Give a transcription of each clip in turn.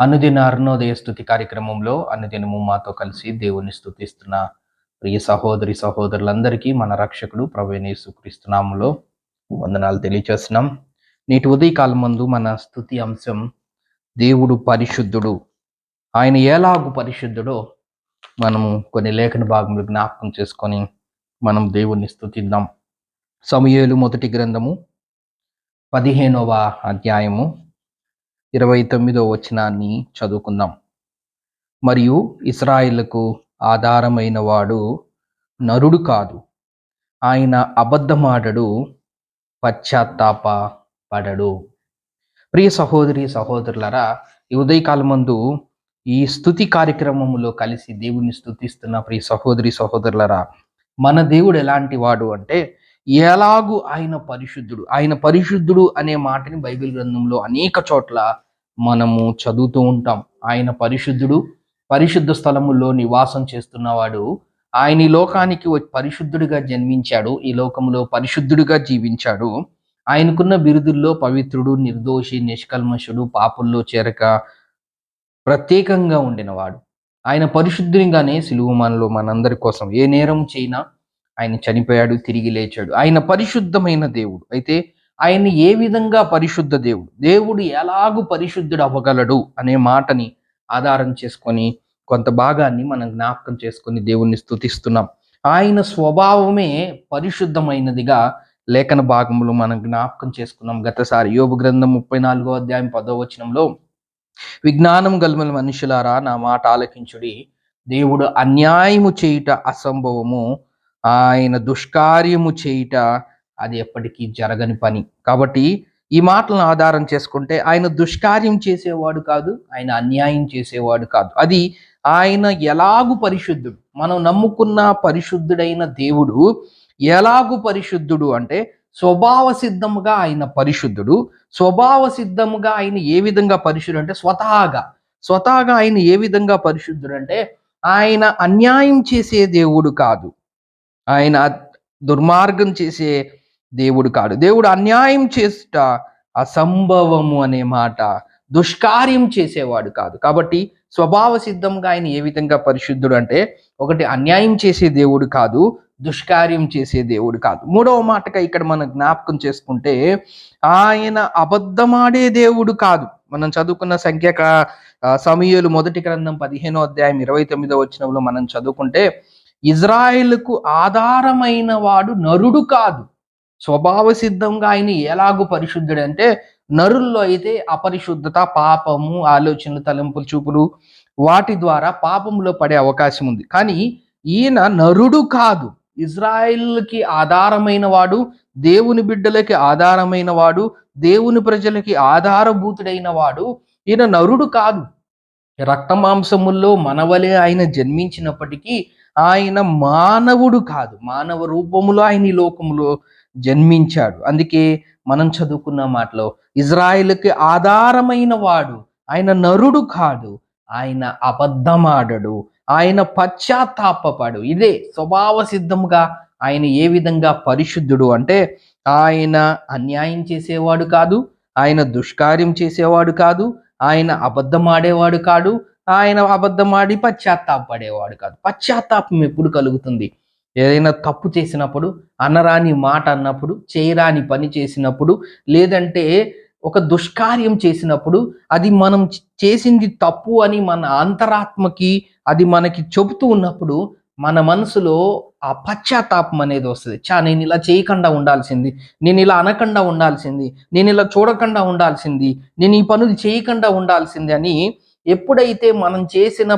అనుదిన అరుణోదయ స్థుతి కార్యక్రమంలో అనుదినము మాతో కలిసి దేవుని స్థుతిస్తున్న ప్రియ సహోదరి సహోదరులందరికీ మన రక్షకుడు ప్రవేణి సుక్రీస్తునాములో వందనాలు తెలియచేస్తున్నాం. నేటి ఉదయకాలం ముందు మన స్థుతి అంశం దేవుడు పరిశుద్ధుడు. ఆయన ఎలాగు పరిశుద్ధుడో మనము కొన్ని లేఖన భాగంలో జ్ఞాపకం చేసుకొని మనం దేవుణ్ణి స్థుతిద్దాం సమయేలు మొదటి గ్రంథము పదిహేనవ అధ్యాయము ఇరవై తొమ్మిదో వచనాన్ని చదువుకుందాం. మరియు ఇస్రాయిల్కు ఆధారమైన వాడు నరుడు కాదు. ఆయన అబద్ధమాడడు పశ్చాత్తాప పడడు ప్రియ సహోదరి సహోదరులరా ఈ ఉదయకాలమందు ఈ స్థుతి కార్యక్రమంలో కలిసి దేవుని స్థుతిస్తున్న ప్రియ సహోదరి సహోదరులరా మన దేవుడు ఎలాంటి వాడు అంటే ఎలాగు ఆయన పరిశుద్ధుడు? ఆయన పరిశుద్ధుడు అనే మాటని బైబిల్ గ్రంథంలో అనేక చోట్ల మనము చదువుతూ ఉంటాం. ఆయన పరిశుద్ధుడు పరిశుద్ధ స్థలములో నివాసం చేస్తున్నవాడు ఆయన ఈ లోకానికి వచ్చి పరిశుద్ధుడిగా జన్మించాడు ఈ లోకంలో పరిశుద్ధుడిగా జీవించాడు. ఆయనకున్న బిరుదుల్లో పవిత్రుడు నిర్దోషి నిష్కల్మషుడు పాపుల్లో చేరక ప్రత్యేకంగా ఉండినవాడు. ఆయన పరిశుద్ధునిగానే సిలువు మనలో మనందరి కోసం ఏ నేరం చేయినా? ఆయన చనిపోయాడు తిరిగి లేచాడు. ఆయన పరిశుద్ధమైన దేవుడు. అయితే ఆయన ఏ విధంగా పరిశుద్ధ దేవుడు? దేవుడు ఎలాగూ పరిశుద్ధుడు అవ్వగలడు అనే మాటని ఆధారం చేసుకొని కొంత భాగాన్ని మనం జ్ఞాపకం చేసుకొని దేవుణ్ణి స్థుతిస్తున్నాం ఆయన స్వభావమే పరిశుద్ధమైనదిగా లేఖన భాగంలో మనం జ్ఞాపకం చేసుకున్నాం. గతసారి యోగ గ్రంథం ముప్పై నాలుగో అధ్యాయం పదో వచనంలో విజ్ఞానం గల్మల మనుషులారా నా మాట ఆలకించుడి. దేవుడు అన్యాయము చేయుట అసంభవము ఆయన దుష్కార్యము చేయుట అది ఎప్పటికీ జరగని పని. కాబట్టి ఈ మాటలను ఆధారం చేసుకుంటే ఆయన దుష్కార్యం చేసేవాడు కాదు ఆయన అన్యాయం చేసేవాడు కాదు. అది ఆయన ఎలాగు పరిశుద్ధుడు? మనం నమ్ముకున్న పరిశుద్ధుడైన దేవుడు ఎలాగు పరిశుద్ధుడు అంటే స్వభావ సిద్ధముగా ఆయన పరిశుద్ధుడు. స్వభావ సిద్ధముగా ఆయన ఏ విధంగా పరిశుద్ధుడు అంటే స్వతహాగా. స్వతహాగా ఆయన ఏ విధంగా పరిశుద్ధుడు అంటే ఆయన అన్యాయం చేసే దేవుడు కాదు. ఆయన దుర్మార్గం చేసే దేవుడు కాడు. దేవుడు అన్యాయం చేస్తుట అసంభవము అనే మాట దుష్కార్యం చేసేవాడు కాదు. కాబట్టి స్వభావ సిద్ధంగా ఆయన ఏ విధంగా పరిశుద్ధుడు అంటే ఒకటి అన్యాయం చేసే దేవుడు కాదు దుష్కార్యం చేసే దేవుడు కాదు. మూడవ మాటగా ఇక్కడ మనం జ్ఞాపకం చేసుకుంటే ఆయన అబద్ధమాడే దేవుడు కాదు. మనం చదువుకున్న సంఖ్యక సమయలు మొదటి గ్రంథం పదిహేనో అధ్యాయం ఇరవై తొమ్మిదో వచ్చినంలో మనం చదువుకుంటే ఇజ్రాయిల్కు ఆధారమైన వాడు నరుడు కాదు. స్వభావ సిద్ధంగా ఆయన ఎలాగూ పరిశుద్ధుడు అంటే నరుల్లో అయితే అపరిశుద్ధత పాపము ఆలోచనలు తలంపులు చూపులు వాటి ద్వారా పాపంలో పడే అవకాశం ఉంది. కానీ ఈయన నరుడు కాదు. ఇజ్రాయిల్కి ఆధారమైన వాడు దేవుని బిడ్డలకి ఆధారమైన వాడు దేవుని ప్రజలకి ఆధారభూతుడైన వాడు ఈయన నరుడు కాదు. రక్త మాంసముల్లో మనవలే ఆయన జన్మించినప్పటికీ ఆయన మానవుడు కాదు. మానవ రూపములో ఆయన ఈ లోకములో జన్మించాడు. అందుకే మనం చదువుకున్న మాటలో ఇజ్రాయిల్కి ఆధారమైన వాడు ఆయన నరుడు కాదు ఆయన అబద్ధమాడడు ఆయన పశ్చాత్తాపడు ఇదే స్వభావ సిద్ధంగా ఆయన ఏ విధంగా పరిశుద్ధుడు అంటే ఆయన అన్యాయం చేసేవాడు కాదు ఆయన దుష్కార్యం చేసేవాడు కాదు ఆయన అబద్ధమాడేవాడు కాడు ఆయన అబద్ధమాడి పశ్చాత్తాపడేవాడు కాదు. పశ్చాత్తాపం ఎప్పుడు కలుగుతుంది? ఏదైనా తప్పు చేసినప్పుడు అనరాని మాట అన్నప్పుడు చేయరాని పని చేసినప్పుడు లేదంటే ఒక దుష్కార్యం చేసినప్పుడు అది మనం చేసింది తప్పు అని మన అంతరాత్మకి అది మనకి చెబుతూ ఉన్నప్పుడు మన మనసులో ఆ పశ్చాత్తాపం అనేది వస్తుంది. చా నేను ఇలా చేయకుండా ఉండాల్సింది నేను ఇలా అనకుండా ఉండాల్సింది నేను ఇలా చూడకుండా ఉండాల్సింది నేను ఈ పనులు చేయకుండా ఉండాల్సింది అని ఎప్పుడైతే మనం చేసిన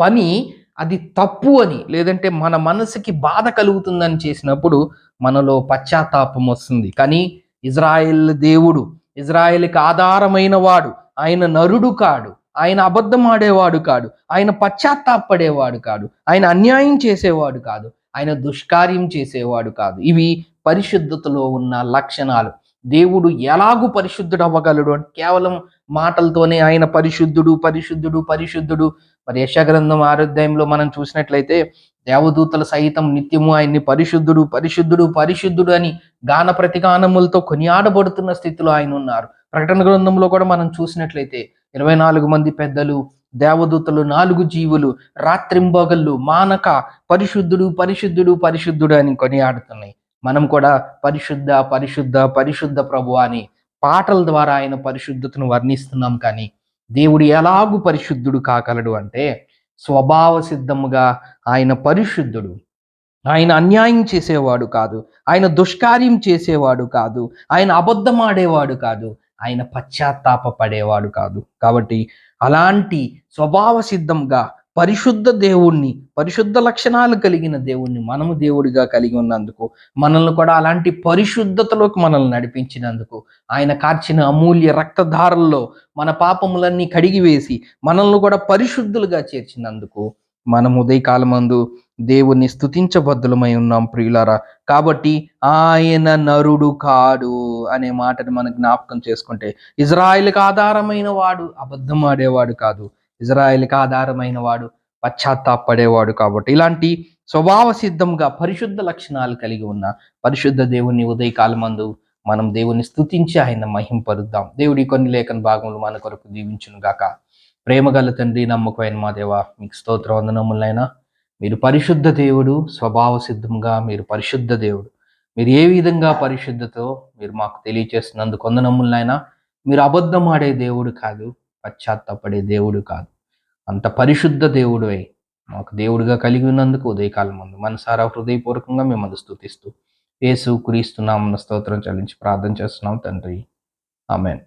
పని అది తప్పు అని లేదంటే మన మనసుకి బాధ కలుగుతుందని చేసినప్పుడు మనలో పశ్చాత్తాపం వస్తుంది. కానీ ఇజ్రాయెల్ దేవుడు ఇజ్రాయెల్కి ఆధారమైన వాడు ఆయన నరుడు కాడు ఆయన అబద్ధం ఆడేవాడు కాడు ఆయన పశ్చాత్తాపడేవాడు కాడు ఆయన అన్యాయం చేసేవాడు కాదు ఆయన దుష్కార్యం చేసేవాడు కాదు. ఇవి పరిశుద్ధతలో ఉన్న లక్షణాలు. దేవుడు ఎలాగూ పరిశుద్ధుడు అవ్వగలడు అంటే కేవలం మాటలతోనే ఆయన పరిశుద్ధుడు పరిశుద్ధుడు పరిశుద్ధుడు. మరి యశగ్రంథం ఆరోగ్యంలో మనం చూసినట్లయితే దేవదూతల సహితం నిత్యము ఆయన్ని పరిశుద్ధుడు పరిశుద్ధుడు పరిశుద్ధుడు అని గాన ప్రతిగానములతో కొనియాడబడుతున్న స్థితిలో ఆయన ఉన్నారు. ప్రకటన గ్రంథంలో కూడా మనం చూసినట్లయితే ఇరవై నాలుగు మంది పెద్దలు దేవదూతలు నాలుగు జీవులు రాత్రింబగళ్ళు మానక పరిశుద్ధుడు పరిశుద్ధుడు పరిశుద్ధుడు అని కొనియాడుతున్నాయి. మనం కూడా పరిశుద్ధ పరిశుద్ధ పరిశుద్ధ ప్రభు అని పాటల ద్వారా ఆయన పరిశుద్ధతను వర్ణిస్తున్నాం కానీ దేవుడు ఎలాగు పరిశుద్ధుడు కాగలడు అంటే స్వభావ సిద్ధముగా ఆయన పరిశుద్ధుడు. ఆయన అన్యాయం చేసేవాడు కాదు. ఆయన దుష్కార్యం చేసేవాడు కాదు. ఆయన అబద్ధమాడేవాడు కాదు. ఆయన పశ్చాత్తాప పడేవాడు కాదు. కాబట్టి అలాంటి స్వభావ సిద్ధంగా పరిశుద్ధ దేవుణ్ణి పరిశుద్ధ లక్షణాలు కలిగిన దేవుణ్ణి మనము దేవుడిగా కలిగి ఉన్నందుకు మనల్ని కూడా అలాంటి పరిశుద్ధతలోకి మనల్ని నడిపించినందుకు ఆయన కార్చిన అమూల్య రక్తధారల్లో మన పాపములన్నీ కడిగివేసి మనల్ని కూడా పరిశుద్ధులుగా చేర్చినందుకు మనం ఉదయకాలమందు దేవుణ్ణి స్తుతించబద్దులమై ఉన్నాం ప్రియులారా. కాబట్టి ఆయన నరుడు కాడు అనే మాటను మనం జ్ఞాపకం చేసుకుంటే ఇజ్రాయిల్కి ఆధారమైన వాడు అబద్ధం ఆడేవాడు కాదు. ఇజ్రాయెల్కి ఆధారమైన వాడు పశ్చాత్తాపడేవాడు కాబట్టి. ఇలాంటి స్వభావ సిద్ధంగా పరిశుద్ధ లక్షణాలు కలిగి ఉన్న పరిశుద్ధ దేవుని ఉదయకాలమందు మనం దేవుని స్థుతించి ఆయన మహింపరుద్దాం. దేవుడి కొన్ని లేఖన భాగములు మన కొరకు దీవించును గాక. ప్రేమగల తండ్రి నమ్మకమైన మా దేవ మీకు స్తోత్ర వందనములైనా. మీరు పరిశుద్ధ దేవుడు స్వభావ సిద్ధంగా మీరు పరిశుద్ధ దేవుడు. మీరు ఏ విధంగా పరిశుద్ధతో మీరు మాకు తెలియచేస్తున్నందుకు వందనములైనా. మీరు అబద్ధం ఆడే దేవుడు కాదు. పశ్చాత్తాపడే దేవుడు కాదు. అంత పరిశుద్ధ దేవుడు అయి మాకు దేవుడిగా కలిగి ఉన్నందుకు ఉదయకాలం ముందు మనసారా హృదయపూర్వకంగా మిమ్మల్ని స్తుతిస్తూ యేసు క్రీస్తు నామన స్తోత్రం చెల్లించి ప్రార్థన చేస్తున్నాం తండ్రి. ఆమెన్.